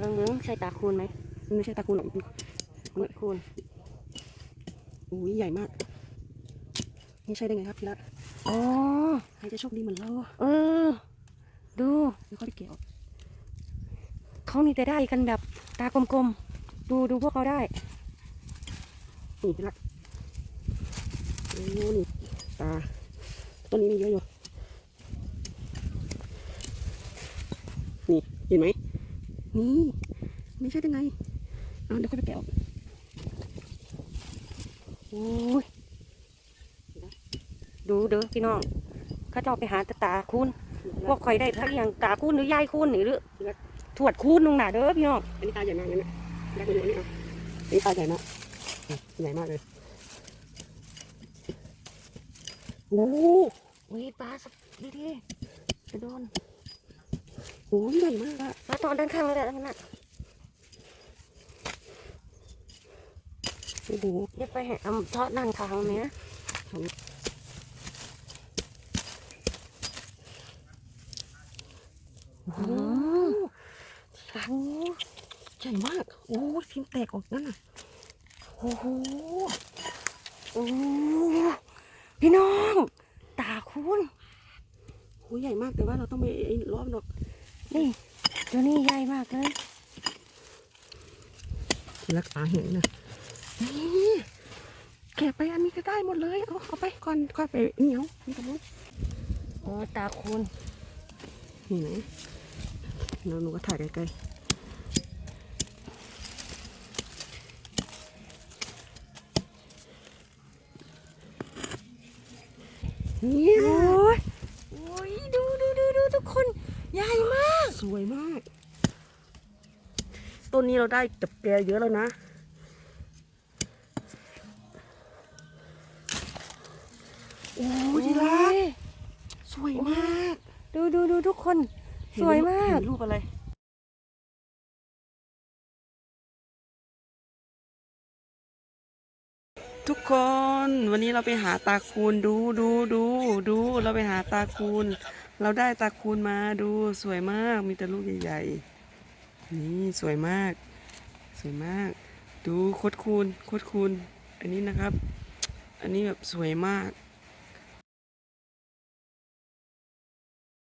เออใช่ตาคูณไหมมันไม่ใช่ตาคูณหรอกไม่คูณอุ้ยใหญ่มาก นี่ใช่ได้ไงครับพี่ละอ๋อใครจะโชคดีเหมือนเรา เออ ดูแล้วก็ได้เกี่ยวเขามีแต่ได้กันแบบตากลมๆ ดูดูพวกเขาได้ นี่พี่ละโอ้นี่ตาต้นนี้มีเยอะอยู่ นี่เห็นไหม นี่ไม่ใช่ได้ไงเอาเดี๋ยวค่อยไปแกะออกโอ้ยดูเด้อพี่น้องเขาจะเอาไปหาแต่ตาคูณพวกข่อยได้พักอย่างตาคูณหรือยายคูณหรือถวดคูณลงหนาเด้อพี่น้องอันนี้ตาใหญ่มากเลยนะได้ไปดูอันนี้เอาอันนี้ตาใหญ่มากนี่ใหญ่มากเลยโอ้โหอุ้ยปลาสักดีๆจะโดน โอ้ยใหญ่มากอะปลาตอนด้านข้างเลยแหละนั่นน่ะโอ้โหเดี๋ยวไปแหเอาทอดนั่งทางเนี้ยโอ้โหหลังใหญ่มาก โอ้ยพิมพ์แตกออกนั่นน่ะ โอ้โห โอ้พี่น้อง ตาคูณโอ้ยใหญ่มากแต่ว่าเราต้องไปไอ้รอบดอก นี่ ตัวนี้ใหญ่มากเลยที่รักษาเห็นนะนี่แกะไปอันนี้ก็ได้หมดเลย เอาเอาไปก่อนค่อยไปเหนียวนี่ตรงนู้นโอ้ตาคูณนี่ไหนเราหนูก็ถ่ายไกลๆเนี่ย สวยมาก ต้นนี้เราได้จับแกเยอะแล้วนะ โอ้ยที่รักสวยมาก ดูดูดูทุกคน สวยมากเห็นรูปอะไรทุกคนวันนี้เราไปหาตาคูณดูดูดูดูเราไปหาตาคูณ เราได้ตาคูณมาดูสวยมากมีแต่ลูกใหญ่ๆ นี่สวยมาก สวยมาก ดูคดคูณคดคูณ อันนี้นะครับ อันนี้แบบสวยมาก